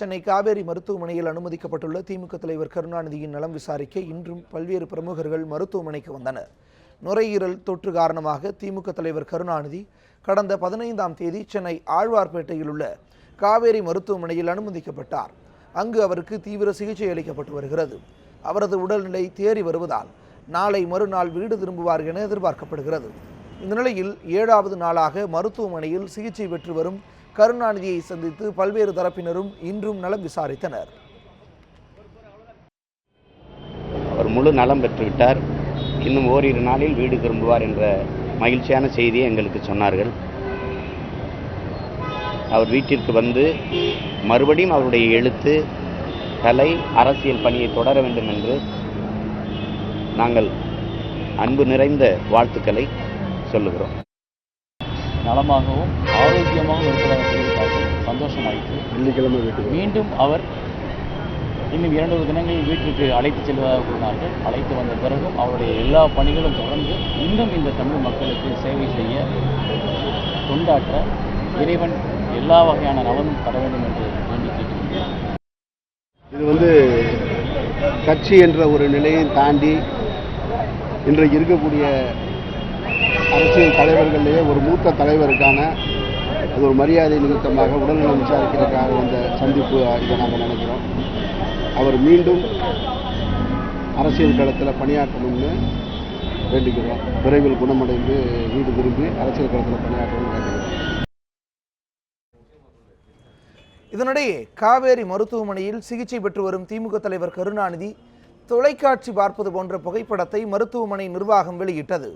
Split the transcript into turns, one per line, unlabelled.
சென்னை காவேரி மருத்துவமனையில் அனுமதிக்கப்பட்டுள்ள திமுக தலைவர் கருணாநிதியின் நலம் விசாரிக்க இன்றும் பல்வேறு பிரமுகர்கள் மருத்துவமனைக்கு வந்தனர் நுரையீரல் தொற்று காரணமாக திமுக தலைவர் கருணாநிதி கடந்த பதினைந்தாம் தேதி சென்னை ஆழ்வார்பேட்டையில் உள்ள காவேரி மருத்துவமனையில் அனுமதிக்கப்பட்டார் அங்கு அவருக்கு தீவிர சிகிச்சை அளிக்கப்பட்டு வருகிறது அவரது உடல்நிலை தேறி வருவதால் நாளை மறுநாள் வீடு திரும்புவார் என எதிர்பார்க்கப்படுகிறது இந்த நிலையில் ஏழாவது நாளாக மருத்துவமனையில் சிகிச்சை பெற்று வரும் கருணாநிதியை சந்தித்து பல்வேறு தரப்பினரும் இன்றும் நலம் விசாரித்தனர்
அவர் முழு நலம் பெற்றுவிட்டார் இன்னும் ஓரிரு நாளில் வீடு திரும்புவார் என்ற மகிழ்ச்சியான செய்தியை எங்களுக்கு சொன்னார்கள் அவர் வீட்டிற்கு வந்து மறுபடியும் அவருடைய எழுத்து கலை அரசியல் பணியை தொடர வேண்டும் என்று நாங்கள் அன்பு நிறைந்த வாழ்த்துக்களை சொல்லுகிறோம்
நலமாகவும் ஆரோக்கியமாகவும் இருப்பதாக சந்தோஷமாயிற்று
வெள்ளிக்கிழமை வீட்டுக்கு
மீண்டும் அவர் இன்னும் இரண்டு தினங்களில் வீட்டிற்கு அழைத்து செல்வதாக கூறினார்கள் அழைத்து வந்த பிறகும் அவருடைய எல்லா பணிகளும் தொடர்ந்து இன்னும் இந்த தமிழ் மக்களுக்கு சேவை செய்ய தொண்டாற்ற இறைவன் எல்லா வகையான நலனும் தர வேண்டும் என்று வேண்டி கேட்டுக்கொண்டார்
இது வந்து கட்சி என்ற ஒரு நிலையை தாண்டி இன்றைக்கு இருக்கக்கூடிய அரசியல் தலைவர்களிலேயே ஒரு மூத்த தலைவருக்கான அது ஒரு மரியாதை நிமித்தமாக உடல்நலம் விசாரிக்கிறதுக்காக வந்த சந்திப்பு இதை நாங்கள் நினைக்கிறோம் அவர் மீண்டும் அரசியல் களத்தில் பணியாற்றணும்னு வேண்டுகிறோம் விரைவில் குணமடைந்து வீடு திரும்பி அரசியல் களத்தில் பணியாற்றணும்னு வேண்டுகிறோம்
இதனிடையே காவேரி மருத்துவமனையில் சிகிச்சை பெற்று வரும் திமுக தலைவர் கருணாநிதி தொலைக்காட்சி பார்ப்பது போன்ற புகைப்படத்தை மருத்துவமனை நிர்வாகம் வெளியிட்டது